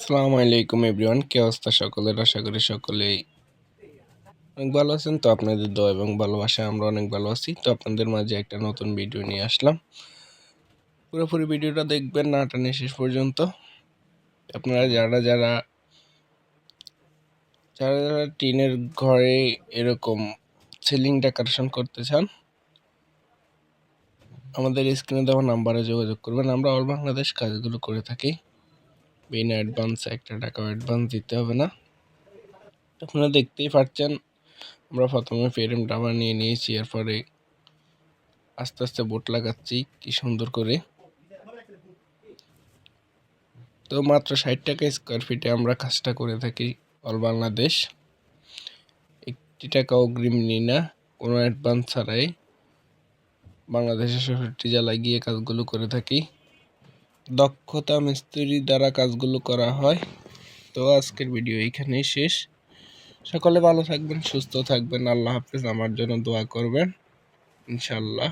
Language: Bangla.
আসসালামু আলাইকুম এভরিওয়ান, কে অবস্থা সকলের? আশা করি সকলেই অনেক ভালো আছেন। তো আপনাদের দোয়া এবং ভালোবাসা আমরা অনেক ভালো আছি। তো আপনাদের মাঝে একটা নতুন ভিডিও নিয়ে আসলাম। পুরোপুরি ভিডিওটা দেখবেন, না টানে শেষ পর্যন্ত। আপনারা যারা যারা যারা যারা টিনের ঘরে এরকম সিলিং ডেকোরেশন করতে চান, আমাদের স্ক্রিনে দেওয়া নাম্বারে যোগাযোগ করবেন। আমরা অল বাংলাদেশ কাজগুলো করে থাকি। বিনা অ্যাডভান্স একটা টাকাও অ্যাডভান্স দিতে হবে না। আপনারা দেখতেই পাচ্ছেন আমরা প্রথমে ফ্রেমটা নিয়ে নিয়েছি, এরপরে আস্তে আস্তে বোট লাগাচ্ছি, কি সুন্দর করে। তো মাত্র ষাট টাকা স্কোয়ার ফিটে আমরা কাজটা করে থাকি, অল বাংলাদেশ। একটি টাকা অগ্রিম নিই না, কোনো অ্যাডভান্স ছাড়াই বাংলাদেশের ষষ্ঠটি জেলায় গিয়ে কাজগুলো করে থাকি। দক্ষতা মিস্ত্রি দ্বারা কাজগুলো করা হয়। তো আজকের ভিডিও এখানেই শেষ। সকলে ভালো থাকবেন, সুস্থ থাকবেন। আল্লাহ হাফিজ। আমার জন্য দোয়া করবেন। ইনশাল্লাহ